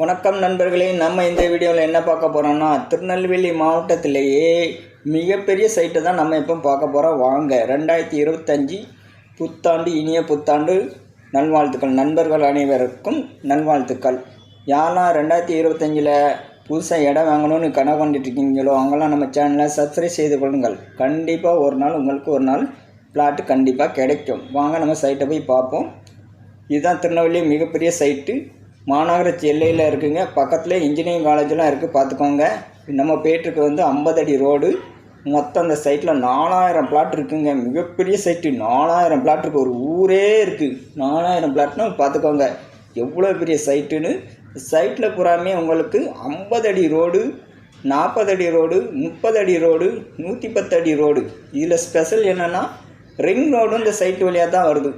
வணக்கம் நண்பர்களே நம்ம இந்த வீடியோவில் என்ன பார்க்க போகிறோம்னா திருநெல்வேலி மாவட்டத்திலேயே மிகப்பெரிய சைட்டை தான் நம்ம இப்போ பார்க்க போகிறோம் வாங்க ரெண்டாயிரத்தி இருபத்தஞ்சி புத்தாண்டு இனிய புத்தாண்டு நல்வாழ்த்துக்கள். நண்பர்கள் அனைவருக்கும் நல்வாழ்த்துக்கள். யாரெல்லாம் ரெண்டாயிரத்தி இருபத்தஞ்சில் புதுசாக இடம் வாங்கணும்னு கனவு கொண்டுட்டு இருக்கீங்களோ அவங்களாம் நம்ம சேனலை சப்ஸ்கிரைப் செய்து கொள்ளுங்கள். கண்டிப்பாக ஒரு நாள் உங்களுக்கு ஒரு நாள் பிளாட்டு கண்டிப்பாக கிடைக்கும். வாங்க நம்ம சைட்டை போய் பார்ப்போம். இதுதான் திருநெல்வேலி மிகப்பெரிய சைட்டு மாநகராட்சி எல்லையில் இருக்குங்க. பக்கத்தில் இன்ஜினியரிங் காலேஜெலாம் இருக்குது பார்த்துக்கோங்க. நம்ம பேட்டுக்கு வந்து ஐம்பது அடி ரோடு மொத்தம் அந்த சைட்டில் நாலாயிரம் பிளாட் இருக்குங்க. மிகப்பெரிய சைட்டு நாலாயிரம் பிளாட் இருக்குது ஒரு ஊரே இருக்குது நாலாயிரம் பிளாட்னா பார்த்துக்கோங்க. எவ்வளோ பெரிய சைட்டுன்னு சைட்டில் பூராமே உங்களுக்கு ஐம்பது அடி ரோடு நாற்பது அடி ரோடு முப்பது அடி ரோடு நூற்றி பத்து அடி ரோடு இதில் ஸ்பெஷல் என்னென்னா ரிங் ரோடும் இந்த சைட்டு வழியாக தான் வருது.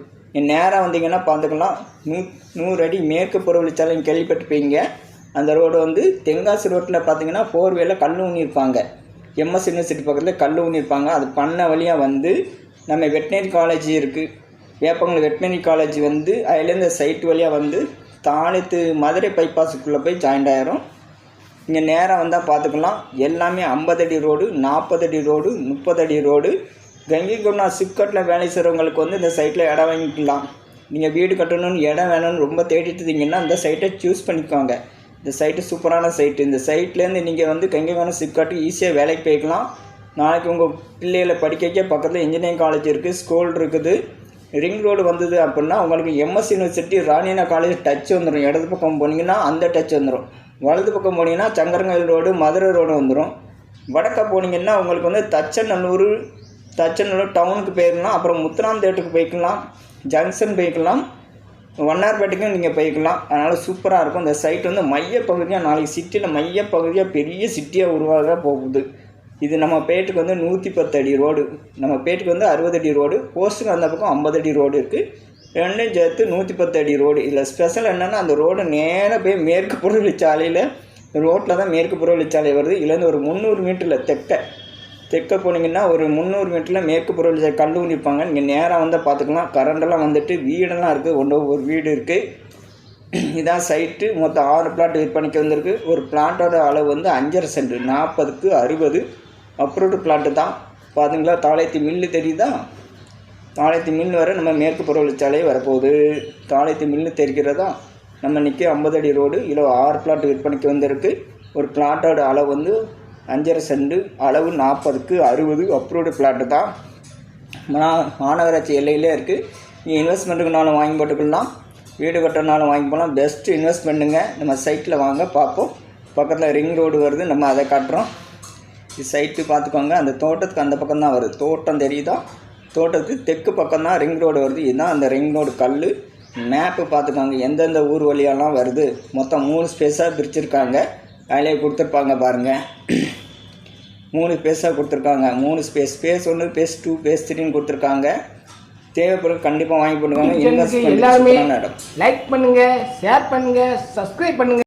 நேராக வந்தீங்கன்னா பார்த்துக்கலாம். நூ நூறு அடி மேற்கு புறவழிச்சாலையும் கேள்விப்பட்டிருப்பீங்க. அந்த ரோடு வந்து தென்காசி ரோட்டில் பார்த்தீங்கன்னா ஃபோர் வேல கல் ஊனியிருப்பாங்க. எம்எஸ் யூனிவர்சிட்டி பக்கத்தில் கல் ஊனியிருப்பாங்க. அது பண்ண வழியாக வந்து நம்ம வெட்டினரி காலேஜ் இருக்குது வேப்பங்குளம் வெட்டினரி காலேஜ் வந்து அதுலேருந்து சைட் வழியாக வந்து தாளித்து மதுரை பைபாஸுக்குள்ளே போய் ஜாயிண்ட் ஆயிரும். இங்கே நேராக வந்தால் பார்த்துக்கலாம். எல்லாமே ஐம்பது அடி ரோடு நாற்பது அடி ரோடு முப்பது அடி ரோடு கங்கை கொண்டா சிப்கட்டில் வேலை செய்கிறவங்களுக்கு வந்து இந்த சைட்டில் இடம் வாங்கிக்கலாம். நீங்கள் வீடு கட்டணும்னு இடம் வேணும்னு ரொம்ப தேடிட்டு இருந்தீங்கன்னா அந்த சைட்டை சூஸ் பண்ணிக்கோங்க. இந்த சைட்டு சூப்பரான சைட்டு இந்த சைட்லேருந்து நீங்கள் வந்து கங்கை கொண்டா சிப்காட்டுக்கு ஈஸியாக வேலைக்கு போய்க்கலாம். நாளைக்கு உங்கள் பிள்ளைகளை படிக்க வைக்க பக்கத்தில் இன்ஜினியரிங் காலேஜ் இருக்குது ஸ்கூல் இருக்குது. ரிங் ரோடு வந்தது அப்படின்னா உங்களுக்கு எம்எஸ் யூனிவர்சிட்டி ராணினா காலேஜ் டச் வந்துடும் இடது பக்கம் போனீங்கன்னா அந்த டச் வந்துடும் வலது பக்கம் போனீங்கன்னா சங்கரங்கல் ரோடு மதுரை ரோடு வந்துடும் வடக்க போனீங்கன்னா உங்களுக்கு வந்து தச்சநல்லூர் தச்சநல்லூர் டவுனுக்கு போயிடலாம் அப்புறம் முத்துராம் தேட்டுக்கு போய்க்கலாம் ஜங்ஷன் போய்க்கலாம் வண்ணார்பேட்டைக்கும் நீங்கள் போய்க்கலாம். அதனால் சூப்பராக இருக்கும். இந்த சைட் வந்து மையப்பகுதியாக நாளைக்கு சிட்டியில் மையப்பகுதியாக பெரிய சிட்டியாக உருவாக போகுது. இது நம்ம பேட்டுக்கு வந்து நூற்றி பத்து அடி ரோடு. நம்ம பேட்டுக்கு வந்து அறுபது அடி ரோடு. போஸ்ட்டுக்கு அந்த பக்கம் ஐம்பது அடி ரோடு இருக்குது ரெண்டும் சேர்த்து நூற்றி பத்து அடி ரோடு. இதில் ஸ்பெஷல் என்னென்னா அந்த ரோடு நேராக போய் மேற்கு புறவழிச்சாலையில் ரோட்டில் தான் மேற்கு புறவழிச்சாலை வருது. இதுலேருந்து ஒரு முந்நூறு மீட்டரில் தெட்ட தெற்க போனீங்கன்னா ஒரு முந்நூறு மீட்டரில் மேற்கு புறவழிச்சாலை கல் ஊனிருப்பாங்க நீங்கள் நேராக வந்தால் பார்த்துக்கலாம் கரண்டெல்லாம் வந்துட்டு வீடெல்லாம் இருக்குது ஒன்று ஒரு வீடு இருக்குது இதான் சைட்டு மொத்தம் ஆறு பிளாட் விற்பனைக்கு வந்திருக்கு. ஒரு பிளாட்டோட அளவு வந்து அஞ்சரை சென்ட் நாற்பதுக்கு அறுபது. அப்ரூவ்டு பிளாட்டு தான். பார்த்தீங்களா தாளைத்தி மில்லு தெரியுதா? தாளைத்தி மில் வர நம்ம மேற்கு புறவழிச்சாலையே வரப்போகுது. தாளைத்தி மில்லு தெரிகிறதா? நம்ம நிற்க ஐம்பது அடி ரோடு இதில் ஆறு பிளாட் விற்பனைக்கு வந்திருக்கு. ஒரு பிளாட்டோட அளவு வந்து அஞ்சரை செண்டு அளவு நாற்பதுக்கு அறுபது அப்ரூவ்டு பிளாட்டு தான். மா- மாநகராட்சி எல்லையிலே இருக்குது நீங்கள் இன்வெஸ்ட்மெண்ட்டுக்குனாலும் வாங்கி போட்டுக்கலாம். வீடு கட்டணுனாலும் வாங்கி போகலாம் பெஸ்ட்டு இன்வெஸ்ட்மெண்ட்டுங்க நம்ம சைட்டில் வாங்க பார்ப்போம். பக்கத்தில் ரிங் ரோடு வருது நம்ம அதை காட்டுறோம். சைட்டு பார்த்துக்கோங்க. அந்த தோட்டத்துக்கு அந்த பக்கம் தான் வருது. தோட்டம் தெரியுதா? தோட்டத்துக்கு தெற்கு பக்கம் தான் ரிங் ரோடு வருது. இதுதான் அந்த ரிங் ரோடு கல் மேப்பு பார்த்துக்கோங்க. எந்தெந்த ஊர் வழியெல்லாம் வருது. மொத்தம் மூணு ஸ்பேஸாக பிரிச்சுருக்காங்க. அதிலே கொடுத்துருப்பாங்க பாருங்கள் மூணு ஸ்பேஸாக கொடுத்துருக்காங்க. மூணு ஸ்பேஸ் ஸ்பேஸ் ஒன்று ஸ்பேஸ் டூ ஸ்பேஸ் த்ரீன்னு கொடுத்துருக்காங்க. தேவைப்படும் கண்டிப்பாக வாங்கி இன்வெஸ்ட்மெண்ட் எல்லாருமே லைக் பண்ணுங்க ஷேர் பண்ணுங்க சப்ஸ்கிரைப் பண்ணுங்க.